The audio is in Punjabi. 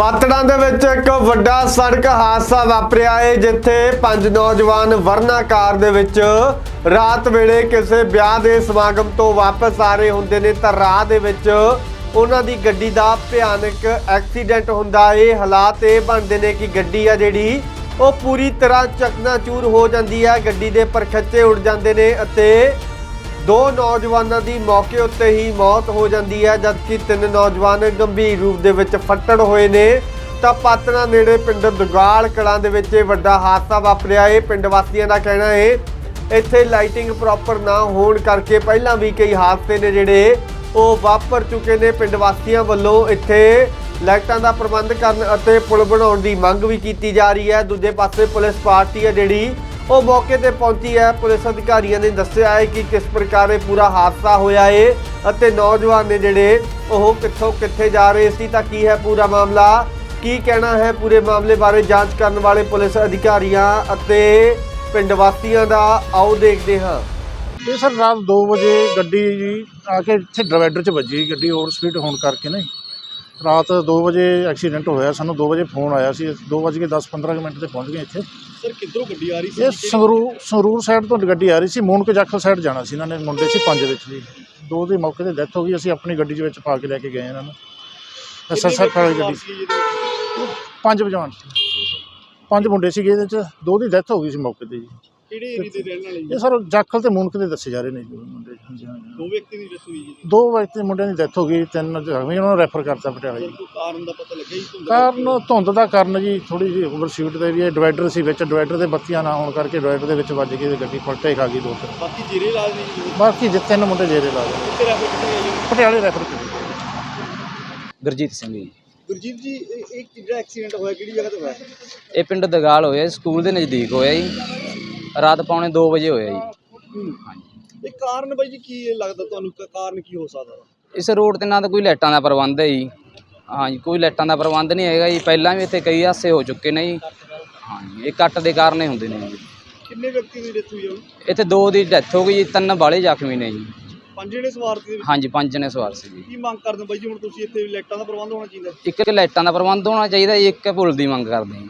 ਪਾਤੜਾਂ ਦੇ ਵਿੱਚ ਇੱਕ ਵੱਡਾ ਸੜਕ ਹਾਦਸਾ ਵਾਪਰਿਆ ਹੈ ਜਿੱਥੇ ਪੰਜ ਨੌਜਵਾਨ ਵਰਨਾ ਕਾਰ ਦੇ ਵਿੱਚ ਰਾਤ ਵੇਲੇ ਕਿਸੇ ਵਿਆਹ ਦੇ ਸਮਾਗਮ ਤੋਂ ਵਾਪਸ ਆ ਰਹੇ ਹੁੰਦੇ ਨੇ, ਤਾਂ ਰਾਹ ਦੇ ਵਿੱਚ ਉਹਨਾਂ ਦੀ ਗੱਡੀ ਦਾ ਭਿਆਨਕ ਐਕਸੀਡੈਂਟ ਹੁੰਦਾ ਏ। ਹਾਲਾਤ ਇਹ ਬਣਦੇ ਨੇ ਕਿ ਗੱਡੀ ਆ ਜਿਹੜੀ, ਉਹ ਪੂਰੀ ਤਰ੍ਹਾਂ ਚਕਨਾਚੂਰ ਹੋ ਜਾਂਦੀ ਹੈ, ਗੱਡੀ ਦੇ ਪਰਖੱਚੇ ਉੱਡ ਜਾਂਦੇ ਨੇ ਅਤੇ ਦੋ ਨੌਜਵਾਨਾਂ ਦੀ ਮੌਕੇ ਉੱਤੇ ਹੀ ਮੌਤ ਹੋ ਜਾਂਦੀ ਹੈ, ਜਦਕਿ ਤਿੰਨ ਨੌਜਵਾਨ ਗੰਭੀਰ ਰੂਪ ਦੇ ਵਿੱਚ ਫੱਟੜ ਹੋਏ ਨੇ। ਤਾਂ ਪਾਤਣਾ ਨੇੜੇ ਪਿੰਡ ਦੁਗਾਲ ਕਲਾਂ ਦੇ ਵਿੱਚ ਇਹ ਵੱਡਾ ਹਾਦਸਾ ਵਾਪਰਿਆ। ਹੈ ਪਿੰਡ ਵਾਸੀਆਂ ਦਾ ਕਹਿਣਾ ਹੈ, ਇੱਥੇ ਲਾਈਟਿੰਗ ਪ੍ਰੋਪਰ ਨਾ ਹੋਣ ਕਰਕੇ ਪਹਿਲਾਂ ਵੀ ਕਈ ਹਾਦਸੇ ਨੇ ਜਿਹੜੇ ਉਹ ਵਾਪਰ ਚੁੱਕੇ ਨੇ। ਪਿੰਡ ਵਾਸੀਆਂ ਵੱਲੋਂ ਇੱਥੇ ਲਾਈਟਾਂ ਦਾ ਪ੍ਰਬੰਧ ਕਰਨ ਅਤੇ ਪੁਲ ਬਣਾਉਣ ਦੀ ਮੰਗ ਵੀ ਕੀਤੀ ਜਾ ਰਹੀ ਹੈ। ਦੂਜੇ ਪਾਸੇ ਪੁਲਿਸ ਪਾਰਟੀ ਹੈ ਜਿਹੜੀ ਉਹ ਮੌਕੇ ਤੇ ਪਹੁੰਚੀ ਹੈ। ਪੁਲਿਸ ਅਧਿਕਾਰੀਆਂ ਨੇ ਦੱਸਿਆ ਹੈ ਕਿ ਕਿਸ ਪ੍ਰਕਾਰ ਇਹ ਪੂਰਾ ਹਾਦਸਾ ਹੋਇਆ ਹੈ ਅਤੇ ਨੌਜਵਾਨ ਨੇ ਜਿਹੜੇ ਉਹ ਕਿੱਥੋਂ ਕਿੱਥੇ ਜਾ ਰਹੇ ਸੀ ਤਾਂ ਕੀ ਹੈ ਪੂਰਾ ਮਾਮਲਾ? ਕੀ ਕਹਿਣਾ ਹੈ ਪੂਰੇ ਮਾਮਲੇ ਬਾਰੇ ਜਾਂਚ ਕਰਨ ਵਾਲੇ ਪੁਲਿਸ ਅਧਿਕਾਰੀਆਂ ਅਤੇ ਪਿੰਡ ਵਾਸੀਆਂ ਦਾ? ਆਓ ਦੇਖਦੇ ਹਾਂ। ਇਹ ਸਰ ਰਾਤ 2 ਵਜੇ ਗੱਡੀ ਜੀ ਆ ਕੇ ਇੱਥੇ ਡਿਵਾਈਡਰ 'ਚ ਵੱਜੀ। ਗੱਡੀ ਓਵਰ ਸਪੀਡ ਹੋਣ ਕਰਕੇ ਨਾ ਰਾਤ 2 ਵਜੇ ਐਕਸੀਡੈਂਟ ਹੋਇਆ ਸਾਨੂੰ 2 ਵਜੇ ਫੋਨ ਆਇਆ ਸੀ 2 ਵਜੇ 10-15 ਮਿੰਟ ਤੇ ਪਹੁੰਚ ਗਏ ਇੱਥੇ। ਸਰ ਕਿੱਧਰੋਂ ਗੱਡੀ ਆ ਰਹੀ ਸੀ? ਇਹ ਸੰਗਰੂਰ ਸੰਗਰੂਰ ਸਾਈਡ ਤੋਂ ਗੱਡੀ ਆ ਰਹੀ ਸੀ ਮੂਨਕ ਜਾਖਲ ਸਾਈਡ ਜਾਣਾ ਸੀ ਇਹਨਾਂ ਨੇ ਮੁੰਡੇ ਸੀ ਪੰਜ ਵਿੱਚ। ਜੀ ਦੋ ਦੇ ਮੌਕੇ ਤੇ ਡੈਥ ਹੋ ਗਈ ਅਸੀਂ ਆਪਣੀ ਗੱਡੀ ਦੇ ਵਿੱਚ ਪਾ ਕੇ ਲੈ ਕੇ ਗਏ ਇਹਨਾਂ ਨੂੰ। ਐਸਐਸਐਫ ਵਾਲੀ ਗੱਡੀ। ਸੀ। ਪੰਜ ਵਜਾਣ ਪੰਜ ਮੁੰਡੇ ਸੀਗੇ ਇਹਦੇ ਚ ਦੋ ਦੀ ਡੈਥ ਹੋ ਗਈ ਸੀ ਮੌਕੇ ਤੇ ਜੀ। ਕਿਹੜੇ ਏਰੀਏ ਦੇ ਰਹਿਣ ਵਾਲੇ ਜੀ? ਇਹ ਸਰ ਜਾਖਲ ਤੇ ਮੂਨਕ ਦੇ ਦੱਸੇ ਜਾ ਰਹੇ ਨੇ ਜੀ ਮੁੰਡੇ ਹਾਂਜੀ, ਹਾਂਜੀ। ਦੋ ਵਿਅਕਤੀ ਦੀ ਜੀ ਦੋ ਵਿਅਕਤੀ ਮੁੰਡਿਆਂ ਦੀ ਡੈਥ ਹੋ ਗਈ ਤਿੰਨ ਜ਼ਖਮੀ ਉਹਨਾਂ ਨੂੰ ਰੈਫਰ ਕਰਤਾ ਪਟਿਆਲੇ ਜੀ। ਕੋਈ ਕਾਰਨ ਦਾ ਪਤਾ ਲੱਗਿਆ ਜੀ ਧੁੰਦ ਕਾਰਨ ਧੁੰਦ ਦਾ ਕਾਰਨ ਜੀ ਥੋੜੀ ਜਿਹੀ ਓਵਰ ਸਪੀਡ ਤੇ ਵੀ ਇਹ ਡਿਵਾਈਡਰ ਸੀ ਵਿੱਚ ਡਿਵਾਈਡਰ ਦੇ ਬੱਤੀਆਂ ਨਾ ਹੋਣ ਕਰਕੇ ਡਿਵਾਈਡਰ ਦੇ ਵਿੱਚ ਵੱਜ ਗਈ ਤੇ ਗੱਡੀ ਪਲਟੇ ਖਾ ਗਈ ਦੋ ਤਿੰਨ। ਬਾਕੀ ਜੀਰੇ ਇਲਾਜ ਨੇ ਜੀ ਬਾਕੀ ਜਿੱਤੇ ਤਿੰਨ ਮੁੰਡੇ ਜੇਰੇ ਲਾ ਗਏ ਕਿੱਥੇ ਰੈਫਰ ਕਿੱਥੇ ਗਏ ਜੀ? ਪਟਿਆਲੇ ਰੈਫਰ ਕੀਤੇ ਗੁਰਜੀਤ ਸਿੰਘ ਜੀ। ਗੁਰਜੀਤ ਜੀ ਇਹ ਇਹ ਐਕਸੀਡੈਂਟ ਹੋਇਆ ਕਿਹੜੀ ਜਗ੍ਹਾ ਤੇ ਹੋਇਆ? ਇਹ ਪਿੰਡ ਦਗਾਲ ਹੋਇਆ ਜੀ, ਸਕੂਲ ਦੇ ਨਜ਼ਦੀਕ ਹੋਇਆ ਜੀ। ਰਾਤ ਪੌਣੇ 2 ਵਜੇ ਹੋਇਆ ਜੀ। ਇਹ ਕਾਰਨ ਬਾਈ ਜੀ ਕੀ ਲੱਗਦਾ ਤੁਹਾਨੂੰ? ਕ- ਕਾਰਨ ਕੀ ਹੋ ਸਕਦਾ? ਇਸ ਰੋਡ ਤੇ ਨਾ ਤਾਂ ਕੋਈ ਲਾਈਟਾਂ ਦਾ ਪ੍ਰਬੰਧ ਹੈ ਜੀ। ਹਾਂਜੀ ਕੋਈ ਲਾਈਟਾਂ ਦਾ ਪ੍ਰਬੰਧ ਨਹੀਂ ਹੈਗਾ ਜੀ। ਪਹਿਲਾਂ ਵੀ ਇੱਥੇ ਕਈ ਹਾਸੇ ਹੋ ਚੁੱਕੇ ਨੇ ਜੀ। ਹਾਂਜੀ ਇਹ ਕੱਟ ਦੇ ਕਾਰਨ ਹੀ ਹੁੰਦੇ ਨੇ ਜੀ। ਕਿੰਨੇ ਵਿਅਕਤੀ ਦੀ ਡੈਥ ਹੋਈ ਆ? ਇੱਥੇ ਦੋ ਦੀ ਡੈਥ ਹੋ ਗਈ ਜੀ ਤਿੰਨ ਬਾਲੇ ਜ਼ਖਮੀ ਨੇ ਜੀ। ਪੰਜ ਜਣੇ ਸਵਾਰ ਸੀ? ਹਾਂਜੀ ਪੰਜ ਨੇ ਸਵਾਰ ਸੀ ਜੀ। ਕੀ ਮੰਗ ਕਰਦੇ ਹੋ ਬਾਈ ਜੀ? ਹੁਣ ਤੁਸੀਂ ਇੱਥੇ ਲਾਈਟਾਂ ਦਾ ਪ੍ਰਬੰਧ ਹੋਣਾ ਚਾਹੀਦਾ? ਇੱਕ ਲਾਈਟਾਂ ਦਾ ਪ੍ਰਬੰਧ ਹੋਣਾ ਚਾਹੀਦਾ ਜੀ ਇੱਕ ਪੁਲ ਦੀ ਮੰਗ ਕਰਦੇ ਹਾਂ ਜੀ।